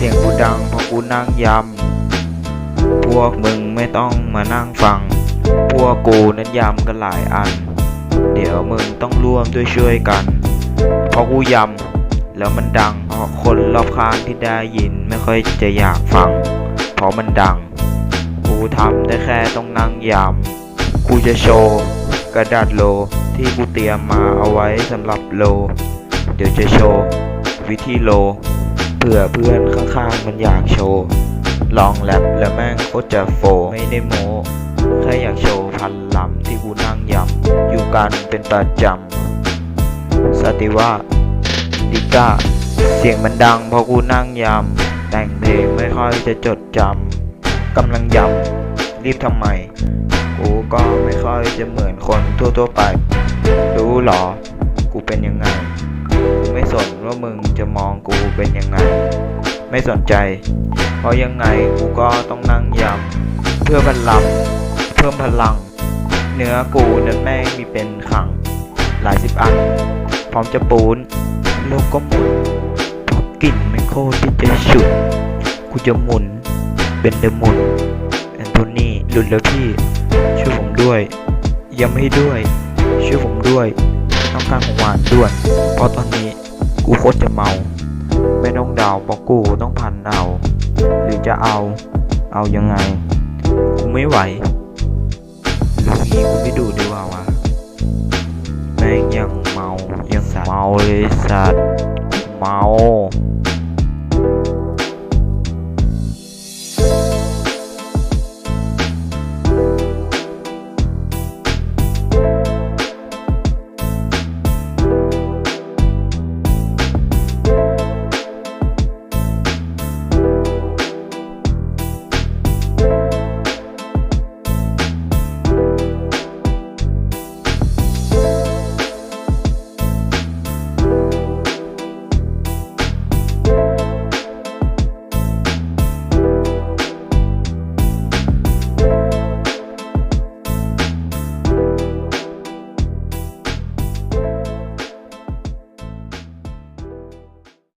เสียงกูดังเพราะกูนั่งยำ พวกมึงไม่ต้องมานั่งฟัง พวกกูนั้นยำกันหลายอัน เดี๋ยวมึงต้องร่วมด้วยช่วยกัน เพราะกูยำ แล้วมันดัง เพราะคนรอบข้างที่ได้ยินไม่ค่อยจะอยากฟัง เพราะมันดัง กูทำได้แค่ต้องนั่งยำ กูจะโชว์กระดาษโลที่กูเตรียมมาเอาไว้สำหรับโล เดี๋ยวจะโชว์วิธีโล เผื่อเพื่อนข้างๆมันอยากโชว์ ลองแรปแล้วแม่งโคตรจะโฟไม่ได้โมแค่อยากโชว์พันลำที่กูนั่งยำอยู่กันเป็นประจำสติว่าดิก้าเสียงมันดังเพราะกูนั่งยำแต่งเพลงไม่ค่อยจะจดจำกำลังยำรีบทำไมกูก็ไม่ค่อยจะเหมือนคนทั่วๆไป รู้หรอ กูเป็นยังไง ไม่สนว่ามึงจะมองกูเป็นยังไง ไม่สนใจ เพราะยังไงกูก็ต้องนั่งยำเพื่อพลังเพิ่มพลัง เนื้อกูนั้นแม่งมีเป็นขัง หลายสิบอัน พร้อมจะปูนโลกก็หมุนเพราะกลิ่นไม่โคตรที่จะฉุดกูจะหมุนเป็นเดอะหมุนแอนโทนีหลุดแล้วพี่ ช่วยผมด้วยย้ำให้ด้วย ช่วยผมด้วยต้องการของหวานด่วนเพราะตอนนี้ กูโคตรจะเมา ไม่ต้องเดาปอกกูต้องพันเอา หรือจะเอา เอายังไง กูไม่ไหวหรืองี้กูไม่ดูดีกว่าวะแม่งยังเมา ยังเมาเลยสัตว์ เมา